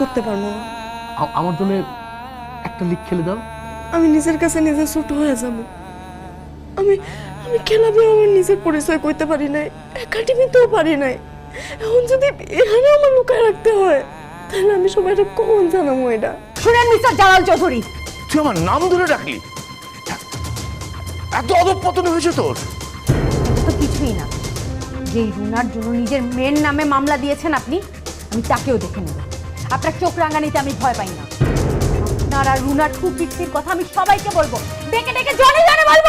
করতে পারব না। আমার জন্য একটা লিখ খেলে দাও। আমি নিজের কাছে নিজে ছোট হয়ে যাব। আমি আমি খেলাবে আমার নিজের পরিচয় করতে পারি নাই একাডেমিতেও পারি নাই। এখন যদি এখানে আমার লুকায় রাখতে হয় তাহলে আমি সবাই কখন জানাব এটা? শুনেন মিস্টার জালাল চৌধুরী। তুই আমার নাম ধরে ডাকলি? এত অধপতন হয়েছে তোর। তো কিছুই না। যেই রুনার জন্য নিজের মেয়ের নামে মামলা দিয়েছেন আপনি আমি তাকেও দেখে নেব। আপনার চোখ রাঙানিতে আমি ভয় পাই না। আপনার রুনার কুকীর্তির কথা আমি সবাইকে বলব। ডেকে ডেকে জনে জনে বলব!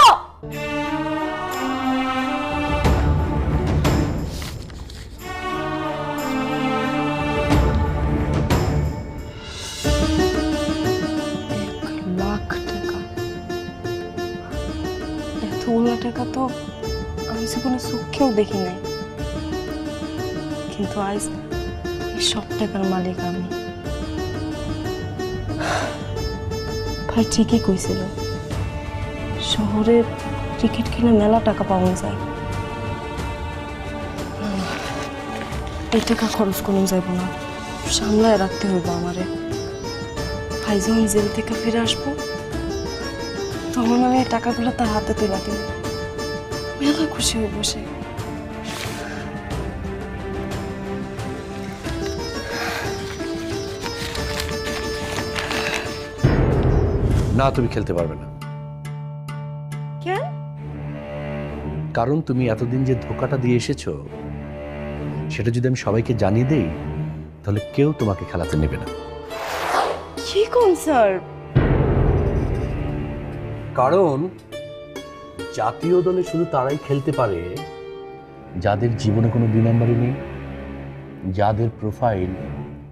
টাকা। তো আমি দেখি নাই। কিন্তু আজ সব টাকার মালিক আমি। ভাই ঠিকই কইছিল, শহরে ক্রিকেট খেলে মেলা টাকা পাওয়া যায়। এই টাকা খরচ করুন যাইব না, সামলায় রাখতে হইব আমারে। ভাই যখন জেল থেকে ফিরে আসব, তখন আমি এই টাকাগুলো তার হাতে তুলে দিব মেলা খুশি হয়ে বসে না তুমি খেলতে পারবে না। কেন? কারণ তুমি এতদিন যে ধোকাটা দিয়ে এসেছ সেটা যদি আমি সবাইকে জানিয়ে দেই তাহলে কেউ তোমাকে খেলাতে নেবে না। কি কোন স্যার? কারণ জাতীয় দলে শুধু তারাই খেলতে পারে যাদের জীবনে কোনো দুই নম্বরই নেই যাদের প্রোফাইল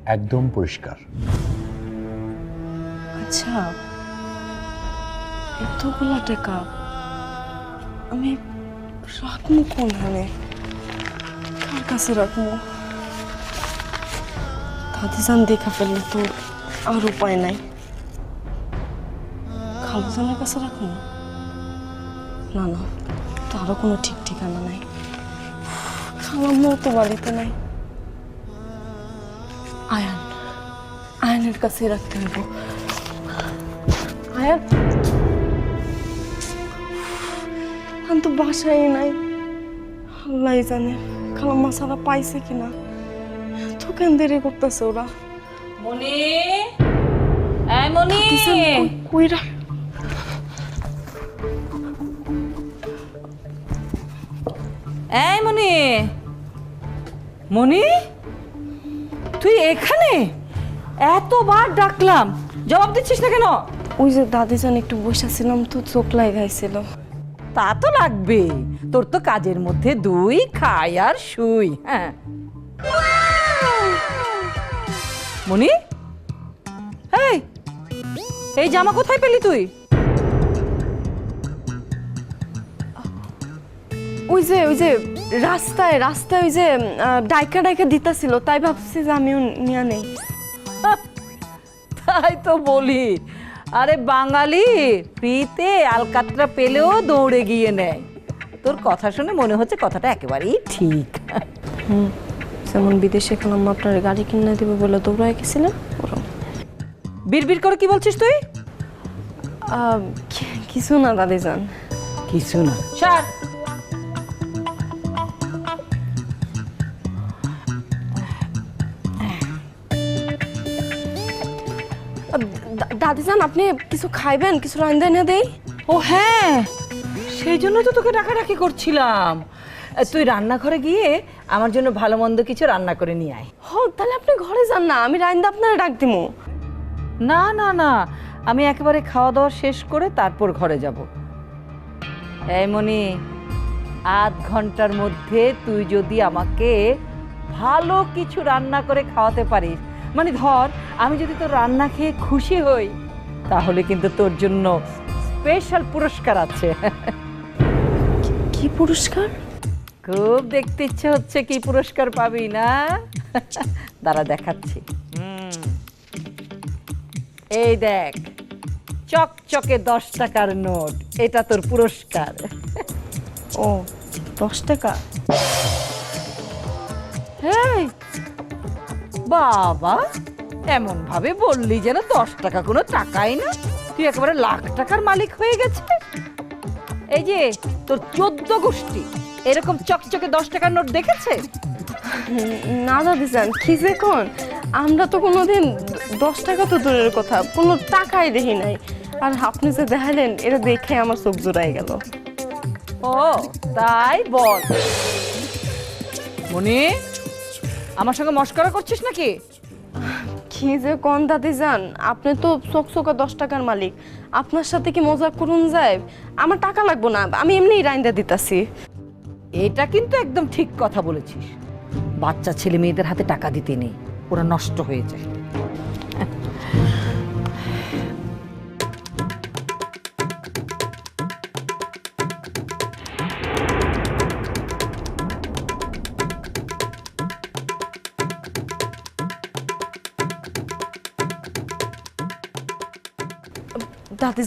একদম পরিষ্কার। আচ্ছা। এতগুলা টাকা? আমি রাখব কোনখানে? কার কাছে রাখব? দাদিজান দেখা ফেললে তো আর উপায় নাই। খালুজানের কাছে রাখব? না না তারও কোনো ঠিক ঠিকানা নাই। খালাম্মাও তো বাড়িতে নাই। আয়ান, আয়নের কাছে রাখতে হইব। আয়ান? আমি তো বাসায় নাই। আল্লাহ জানে খালাম্মা সারা পাইছে কিনা। তো কেন দেরি করতেছে ওরা। মনি এই মনি কইরা। এই মনি মনি তুই এখানে? এতবার ডাকলাম। জবাব দিচ্ছিস না কেন? ওই যে দাদি দাদিজান একটু বসেছিলাম তো চোখ লাগাইছিল। তা তো লাগবে তোর তো কাজের মধ্যে দুই খাই আর শুই হ্যাঁ। মনি? এই এই জামা কোথায় পেলি তুই? ওই যে ওই যে রাস্তায় রাস্তায় ওই যে ডাইকা ডাইকা দিতাছিল তাই ভাবছি যে আমিও নিয়ে নেই। তাই তো বলি। আরে বাঙালি ফ্রিতে আলকাতরা পেলেও দৌড়ে গিয়ে নেয়। তোর কথা শুনে মনে হচ্ছে কথাটা একেবারেই ঠিক। হুম যেমন বিদেশে খেলাম আপনার গাড়ি কিনে দিবে বলে দৌড়ায় গেছিলেন ওরম। বিড়বিড় করে কি বলছিস তুই? আহ, কিছু না দাদি যান কিছু না। সার দা- দাদিজান আপনি কিছু খাইবেন? কিছু রান্ধে এনে দেই? ও হ্যাঁ সেই জন্য তো তোকে ডাকাডাকি করছিলাম। তুই রান্নাঘরে গিয়ে আমার জন্য ভালো মন্দ কিছু রান্না করে নিয়ে আয়। হ তাহলে আপনি ঘরে যান না আমি রান্ধে আপনারা ডাক দিমু। না না না আমি একেবারে খাওয়া দাওয়া শেষ করে তারপর ঘরে যাব। এই মনি আধ ঘণ্টার মধ্যে তুই যদি আমাকে ভালো কিছু রান্না করে খাওয়াতে পারিস মানে ধর আমি যদি তোর রান্না খেয়ে খুশি হই তাহলে কিন্তু তোর জন্য স্পেশাল পুরস্কার আছে। কি পুরস্কার? খুব দেখতে ইচ্ছে হচ্ছে কি পুরস্কার পাবি না? দাঁড়া দেখাচ্ছি। এই দেখ চকচকে দশ টাকার নোট এটা তোর পুরস্কার। ও দশ টাকা? এই বাবা এমন ভাবে বললি যেন দশ টাকা কোনো টাকাই না। তুই একেবারে লাখ টাকার মালিক হয়ে গেছে এই যে তোর চোদ্দ গোষ্ঠী এরকম চকচকে দশ টাকার নোট দেখেছে? না দাদি যান কি যে কোন। আমরা তো কোনোদিন দশ টাকা তো দূরের কথা কোনো টাকাই দেখি নাই। আর আপনি যে দেখালেন এটা দেখে আমার চোখ জোড়াই গেল। ও তাই বল। মনি আমার সঙ্গে মস্করা করছিস নাকি? কি যে কোন দাদি যান আপনি তো চকচকা দশ টাকার মালিক। আপনার সাথে কি মজা করুন যায়? আমার টাকা লাগবো না আমি এমনি রাইন্দা দিতাছি। এটা কিন্তু একদম ঠিক কথা বলেছিস। বাচ্চা ছেলে মেয়েদের হাতে টাকা দিতে নেই ওরা নষ্ট হয়ে যায়।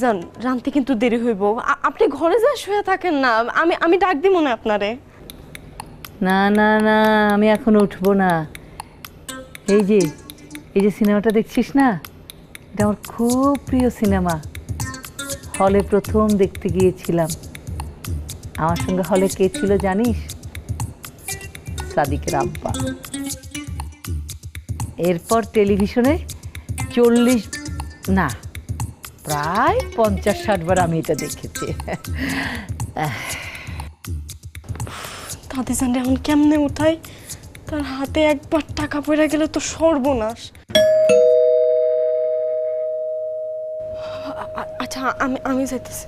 যান, রানতে কিন্তু দেরি হইব। আপনি ঘরে যা শুয়ে থাকেন না, আমি আমি ডাক দিব না আপনারে। না না না, আমি এখন উঠবো না। এই যে এই যে সিনেমাটা দেখছিস না? এটা আমার খুব প্রিয় সিনেমা। হলে প্রথম দেখতে গিয়েছিলাম। আমার সঙ্গে হলে কে ছিল জানিস? সাদিকের আব্বা। এরপর টেলিভিশনে চল্লিশ, না প্রায় পঞ্চাশ ষাট বার আমি এটা দেখেছি। দাদি যান এখন কেমনে উঠাই? তার হাতে একবার টাকা পড়ে গেলে তো সর্বনাশ। আচ্ছা আমি আমি যাইতেছি।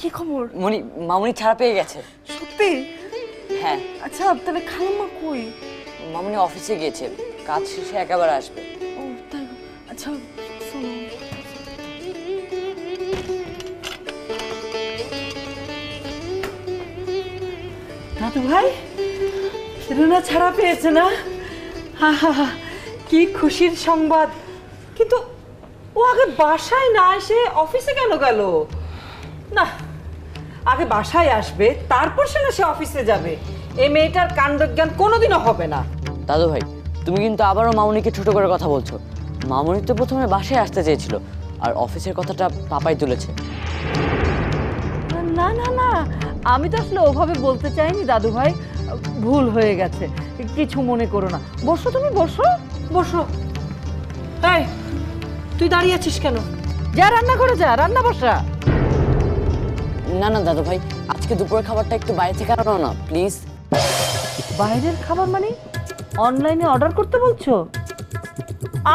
কি খবর? মনি মামুনি ছাড়া পেয়ে গেছে। সত্যি? হ্যাঁ। আচ্ছা তাহলে খালাম্মা কই? মামুনি অফিসে গিয়েছে। কাজ শেষে একেবারে আসবে। ও আচ্ছা শোনো। দাদু ভাই রুনা ছাড়া পেয়েছে না? হা হা হা, কি খুশির সংবাদ। কিন্তু ও আগে বাসায় না এসে অফিসে কেন গেল? না আগে বাসায় আসবে তারপর সে না সে অফিসে যাবে। এই মেয়েটার কাণ্ডজ্ঞান কোনোদিনও হবে না। দাদু ভাই তুমি কিন্তু আবারও মামুনিকে ছোট করে কথা বলছো। মামুনি তো প্রথমে বাসায় আসতে চেয়েছিল আর অফিসের কথাটা পাপাই তুলেছে। না না না আমি তো আসলে ওভাবে বলতে চাইনি দাদু ভাই। ভুল হয়ে গেছে কিছু মনে করো না। বসো তুমি বসো বসো। এই তুই দাঁড়িয়ে আছিস কেন? যা রান্না করে যা রান্না বসা। না না দাদু ভাই আজকে দুপুরের খাবারটা একটু বাইরে থেকে আনো না প্লিজ। বাইরের খাবার মানে? অনলাইনে অর্ডার করতে বলছো?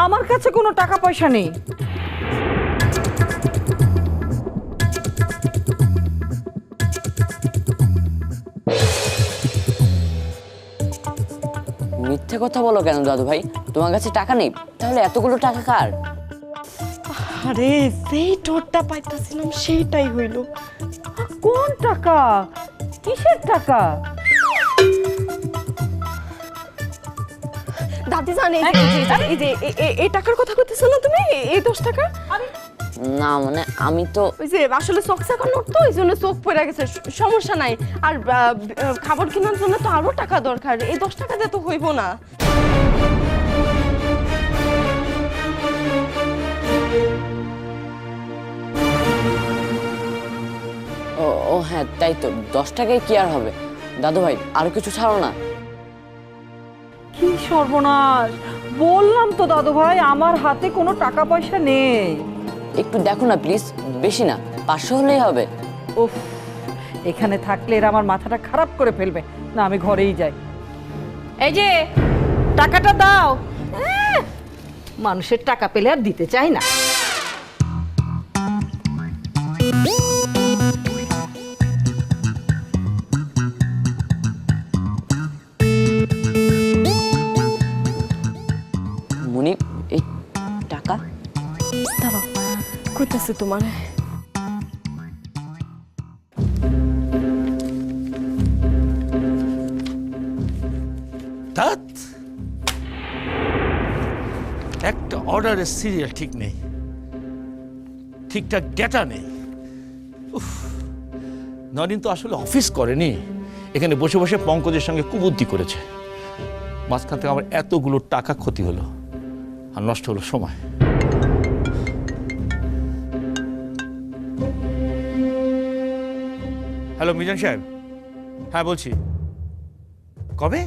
আমার কাছে কোনো টাকা পয়সা নেই। মিথ্যে কথা বলো কেন দাদু ভাই? তোমার কাছে টাকা নেই তাহলে এতগুলো টাকা কার? আরে সেই টোটটা পাইতাছিলাম সেইটাই হইল। কোন টাকা? কিসের টাকা? দাদি জানে এই যে- এই যে- এই এই টাকার কথা কইতেছো না তুমি? এই দশ টাকা? না মানে আমি তো ওই যে আসলে চোখ চাকা নোট তো ওই জন্য চোখ পড়ে গেছে। সমস্যা নাই। আর খাবার কেনার জন্য তো আরও টাকা দরকার। এই দশ টাকা দিয়ে তো হইব না। ও ও হ্যাঁ তাই তো। দশ টাকায় কি আর হবে? দাদু ভাই আরও কিছু ছাড়ো না? কি সর্বনাশ? বললাম তো দাদু ভাই আমার হাতে কোনো টাকা পয়সা নেই। একটু দেখো না প্লিজ বেশি না পাঁচশো হলেই হবে। উফ এখানে থাকলে এরা আমার মাথাটা খারাপ করে ফেলবে। না আমি ঘরেই যাই। এই যে টাকাটা দাও। এহ, মানুষের টাকা পেলে আর দিতে চাই না। কইতাছে তোমার। একটা অর্ডারের সিরিয়াল ঠিক নেই। ঠিকঠাক ডেটা নেই। নরিন তো আসলে অফিস করেনি। এখানে বসে বসে পঙ্কজের সঙ্গে কুবুদ্ধি করেছে। মাঝখান থেকে আমার এতগুলো টাকা ক্ষতি হলো আর নষ্ট হলো সময়। হ্যালো মিজান সাহেব। হ্যাঁ বলছি। কবে?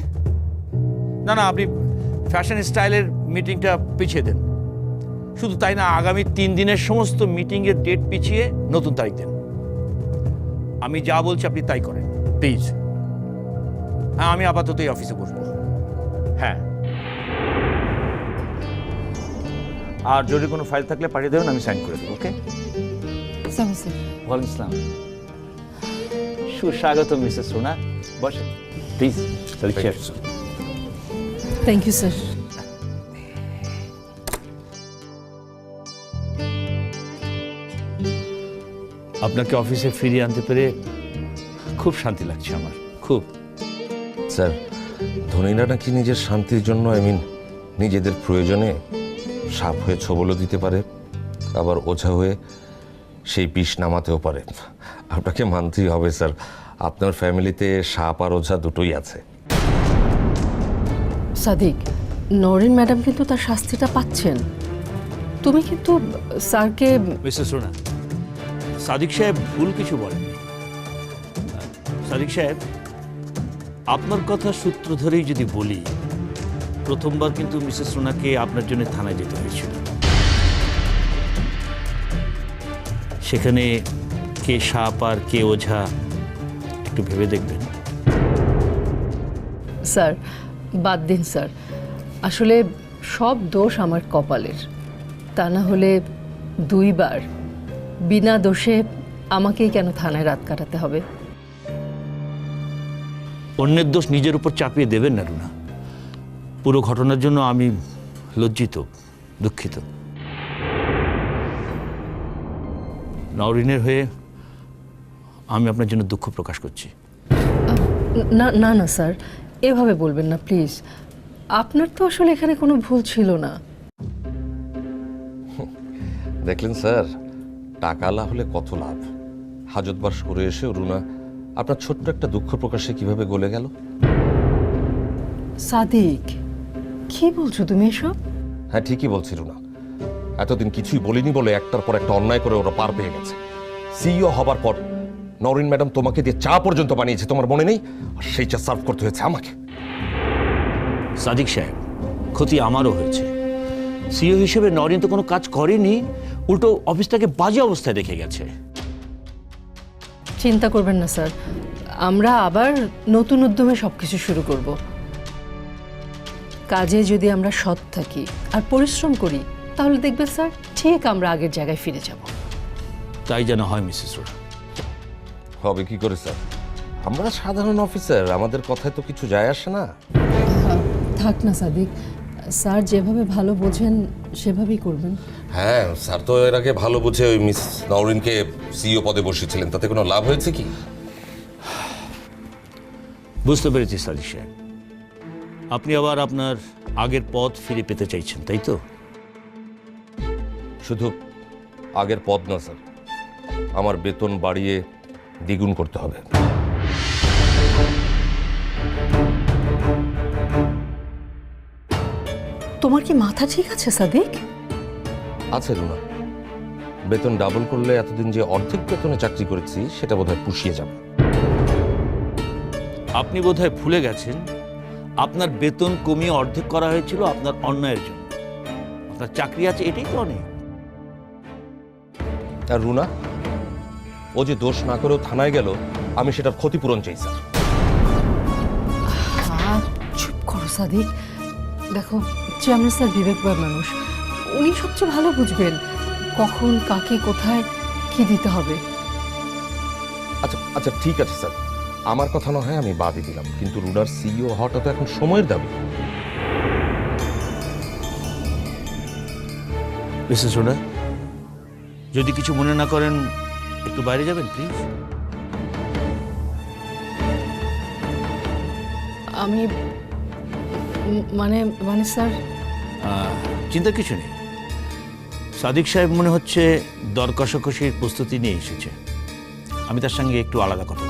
না না আপনি ফ্যাশন স্টাইলের মিটিংটা পিছিয়ে দেন। শুধু তাই না আগামী তিন দিনের সমস্ত মিটিংয়ের ডেট পিছিয়ে নতুন তারিখ দেন। আমি যা বলছি আপনি তাই করেন প্লিজ। হ্যাঁ আমি আপাতত এই অফিসে বসবো। হ্যাঁ। আর যদি কোনো ফাইল থাকলে পাঠিয়ে দেবেন আমি সাইন করে দেবো ওকে? ওয়ালাইকুম ইসলাম সুস্বাগত মিসেস সোনা। বসেন প্লিজ থ্যাংক ইউ স্যার আপনাকে অফিসে ফিরিয়ে আনতে পেরে খুব শান্তি লাগছে আমার। খুব। স্যার ধনীরা নাকি নিজের শান্তির জন্য আই মিন নিজেদের প্রয়োজনে সাপ হয়ে ছবলও দিতে পারে আবার ওঝা হয়ে সেই বিষ নামাতেও পারে। আপনাকে মানতেই হবে স্যার। আপনার ফ্যামিলিতে সাপ আর ওঝা দুটোই আছে। সাদিক নরিন ম্যাডাম কিন্তু তার শাস্তিটা পাচ্ছেন। তুমি কিন্তু স্যারকে মিসেস সোনা সাদিক সাহেব ভুল কিছু বলেন। সাদিক সাহেব আপনার কথা সূত্র ধরেই যদি বলি প্রথমবার কিন্তু মিসেস সোনাকে আপনার জন্য থানায় যেতে হয়েছিল। সেখানে কে সাপ আর কে ওঝা? একটু ভেবে দেখবেন। স্যার বাদ দিন স্যার। আসলে সব দোষ আমার কপালের। তা না হলে দুইবার বিনা দোষে আমাকেই কেন থানায় রাত কাটাতে হবে? অন্যের দোষ নিজের উপর চাপিয়ে দেবেন না রুনা। পুরো ঘটনার জন্য আমি লজ্জিত দুঃখিত। নওরিনের হয়ে আমি আপনার জন্য দুঃখ প্রকাশ করছি। না না না স্যার। এভাবে বলবেন না প্লিজ। আপনার তো আসলে এখানে কোনো ভুল ছিল না। দেখলেন স্যার টাকা টাকালা হলে কত লাভ? হাজত বাস করে এসে রুনা আপনার ছোট্ট একটা দুঃখ প্রকাশে কীভাবে গলে গেল? সাদিক কি বলছো তুমি এসব? হ্যাঁ ঠিকই বলছি রুনা। এতদিন কিছুই বলিনি বলে একটার পর একটা অন্যায় করে ওরা পার পেয়ে গেছে। সিইও হবার পর নরিন ম্যাডাম তোমাকে দিয়ে চা পর্যন্ত বানিয়েছে তোমার মনে নেই? আর সেই চা সার্ভ করতে হয়েছে আমাকে। সাদিক সাহেব ক্ষতি আমারও হয়েছে। সিও হিসেবে নরিন তো কোনো কাজ করেনি উল্টো অফিসটাকে বাজে অবস্থায় রেখে গেছে। চিন্তা করবেন না স্যার। আমরা আবার নতুন উদ্যমে সব কিছু শুরু করব। কাজে যদি আমরা সৎ থাকি আর পরিশ্রম করি তাহলে দেখবেন স্যার ঠিক আমরা আগের জায়গায় ফিরে যাব। তাই যেন হয় মিসেস রোড হবে কি করে স্যার? আমরা সাধারণ অফিসার আমাদের কথায় তো কিছু যায় আসে না। থাক না সাদিক স্যার যেভাবে ভালো বোঝেন সেভাবেই করবেন। হ্যাঁ স্যার তো এর আগে ভালো বুঝে ওই মিস নওরিনকে সিইও পদে বসেছিলেন তাতে কোনো লাভ হয়েছে কি? বুঝতে পেরেছি সাদিক সাহেব। আপনি আবার আপনার আগের পথ ফিরে পেতে চাইছেন তাই তো? শুধু আগের পদ না স্যার। আমার বেতন বাড়িয়ে দ্বিগুণ করতে হবে। তোমার কি মাথা ঠিক আছে সাদিক? আছে রুনা। বেতন ডাবল করলে এতদিন যে অর্ধেক বেতনে চাকরি করেছি সেটা বোধহয় পুষিয়ে যাবে। আপনি বোধহয় ভুলে গেছেন আপনার বেতন কমিয়ে অর্ধেক করা হয়েছিল আপনার অন্যায়ের জন্য। আপনার চাকরি আছে এটাই তো অনেক। আর রুনা ও যে দোষ না করেও থানায় গেল আমি সেটার ক্ষতিপূরণ চাই স্যার। চুপ করো সাদিক। দেখো চেয়ারম্যান স্যার বিবেকবার মানুষ। উনি সবচেয়ে ভালো বুঝবেন কখন কাকে কোথায় কি দিতে হবে। আচ্ছা আচ্ছা ঠিক আছে স্যার। আমার কথা না হয় আমি বাদই দিলাম কিন্তু রুনার সিইও হওয়াটা তো এখন সময়ের দাবি। মিসেস রোডা যদি কিছু মনে না করেন একটু বাইরে যাবেন প্লিজ আমি মানে মানে স্যার? চিন্তা কিছু নেই। সাদিক সাহেব মনে হচ্ছে দর কষাকষির প্রস্তুতি নিয়ে এসেছে। আমি তার সঙ্গে একটু আলাদা কথা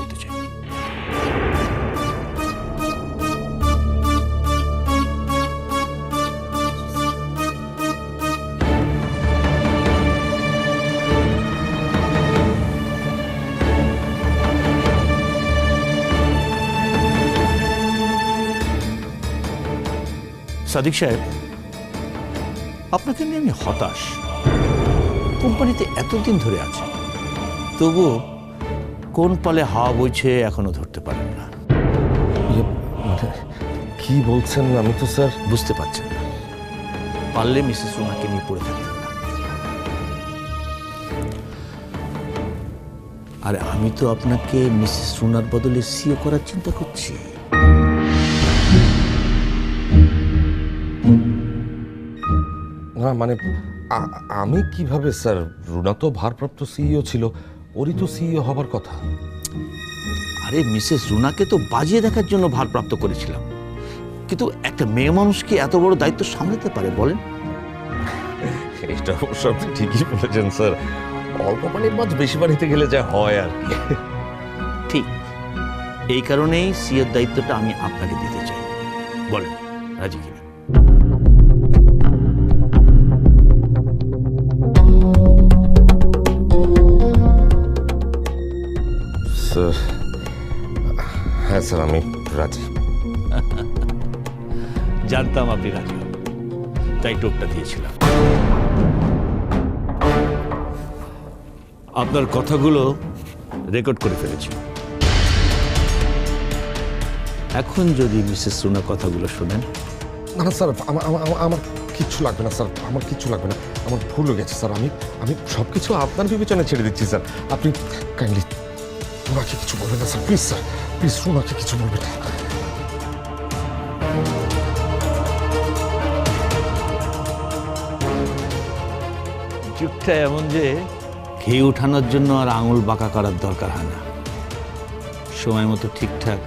সাদিক সাহেব আপনাকে নিয়ে আমি হতাশ। কোম্পানিতে এতদিন ধরে আছে তবুও কোন পালে হাওয়া বইছে এখনও ধরতে পারেন না। ইয়ে, মানে কি বলছেন আমি তো স্যার? বুঝতে পারছেন না। পারলে মিসেস রুমাকে নিয়ে পড়ে থাকতেন না। আরে আমি তো আপনাকে মিসেস রুনার বদলে সিও করার চিন্তা করছি। না মানে আমি কীভাবে স্যার? রুনা তো ভারপ্রাপ্ত সিইও ছিল। ওরই তো সিইও হবার কথা। আরে মিসেস রুনাকে তো বাজিয়ে দেখার জন্য ভারপ্রাপ্ত করেছিলাম। কিন্তু একটা মেয়ে মানুষ কি এত বড় দায়িত্ব সামলাতে পারে বলেন? এটা অবশ্য আপনি ঠিকই বলেছেন স্যার। অল্প পানির মাছ বেশি পানিতে গেলে যা হয় আর কি। ঠিক। এই কারণেই সিএর দায়িত্বটা আমি আপনাকে দিতে চাই। বলেন রাজি কিনা? স্যার হ্যাঁ স্যার আমি রাজি। জানতাম আপনি রাজি তাই টোপটা দিয়েছিলাম। আপনার কথাগুলো রেকর্ড করে ফেলেছি। এখন যদি মিসেস রুনা কথাগুলো শোনেন। না না স্যার আমার কিচ্ছু লাগবে না স্যার আমার কিচ্ছু লাগবে না। আমার ভুল হয়ে গেছে স্যার আমি আমি সব কিছু আপনার বিবেচনায় ছেড়ে দিচ্ছি স্যার। আপনি কাইন্ডলি ওনাকে কিছু বলবেন না স্যার প্লিজ স্যার প্লিজ ওনাকে কিছু বলবেন না। যুগটা এমন যে খেয়ে ওঠানোর জন্য আর আঙুল বাঁকা করার দরকার হয় না। সময় মতো ঠিকঠাক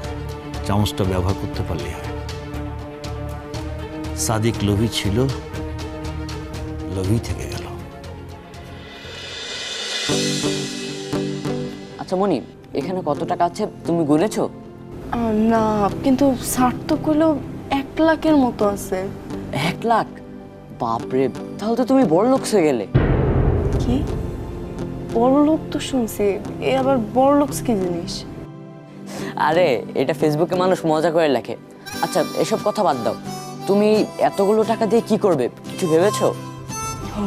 চামচটা ব্যবহার করতে পারলে হয়। সাদিক লোভী ছিল লোভী থেকে আচ্ছা মনি এখানে কত টাকা আছে? তুমি গুনেছো? না কিন্তু ষাট তো এক লাখের মতো আছে। এক লাখ? বাপরে তাহলে তো তুমি বড় লোক হয়ে গেলে। কি? বড় লোক তো শুনছি এ আবার বড় লোক কি জিনিস? আরে এটা ফেসবুকে মানুষ মজা করে লেখে। আচ্ছা এসব কথা বাদ দাও। তুমি এতগুলো টাকা দিয়ে কি করবে কিছু ভেবেছো? ও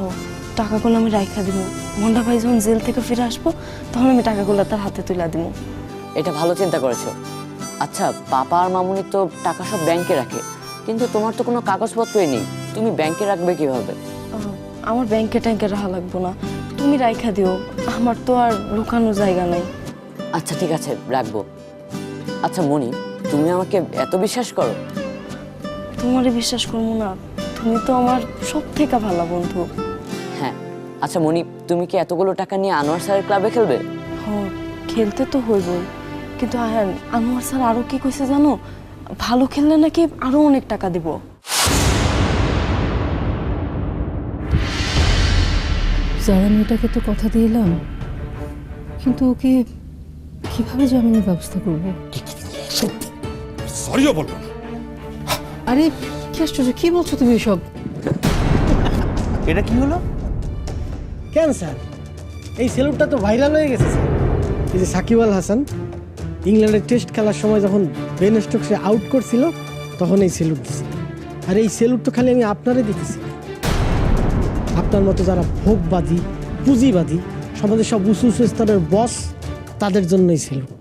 টাকাগুলো আমি রাইখা দিব মন্ডা ভাই যখন জেল থেকে ফিরে আসব তখন আমি টাকাগুলো তার হাতে তুলে দিব এটা ভালো চিন্তা করেছ। আচ্ছা পাপা আর মামুনি তো টাকা সব ব্যাংকে রাখে। কিন্তু তোমার তো কোনো কাগজপত্রই নেই। তুমি ব্যাংকে রাখবে কীভাবে? আমার ব্যাংকে ট্যাঙ্কে রাখা লাগবো না। তুমি রাইখা দিও। আমার তো আর লুকানোর জায়গা নাই। আচ্ছা ঠিক আছে রাখব। আচ্ছা মনি তুমি আমাকে এত বিশ্বাস করো? তোমারে বিশ্বাস করব না। তুমি তো আমার সব থেকে ভালো বন্ধু। হ্যাঁ। আচ্ছা মনি তুমি কি এতগুলো টাকা নিয়ে আনোয়ার স্যারের ক্লাবে খেলবে? হ খেলতে তো হইবই। কিন্তু হ্যাঁ আনোয়ার স্যার আরও কি কইছে জানো? ভালো খেললে নাকি আরও অনেক টাকা দিব। যারা মেয়েটাকে তো কথা দিয়ে এলাম। কিন্তু ওকে কীভাবে জামিনের ব্যবস্থা করব? সরিও বলব আরে কি আশ্চর্য কি বলছো তুমি এসব? এটা কি হলো? কেন স্যার? এই সেলুটটা তো ভাইরাল হয়ে গেছে, স্যার। এই যে সাকিব আল হাসান, ইংল্যান্ডের টেস্ট খেলার সময় যখন বেন স্টোকসে আউট করছিল, তখন এই সেলুট দিছে। আর এই সেলুট তো খালি আমি আপনারে দিতেছি। আপনার মতো যারা ভোগবাদী, পুঁজিবাদী, সমাজের সব উঁচু উঁচু স্তরের বস তাদের জন্যই সেলুট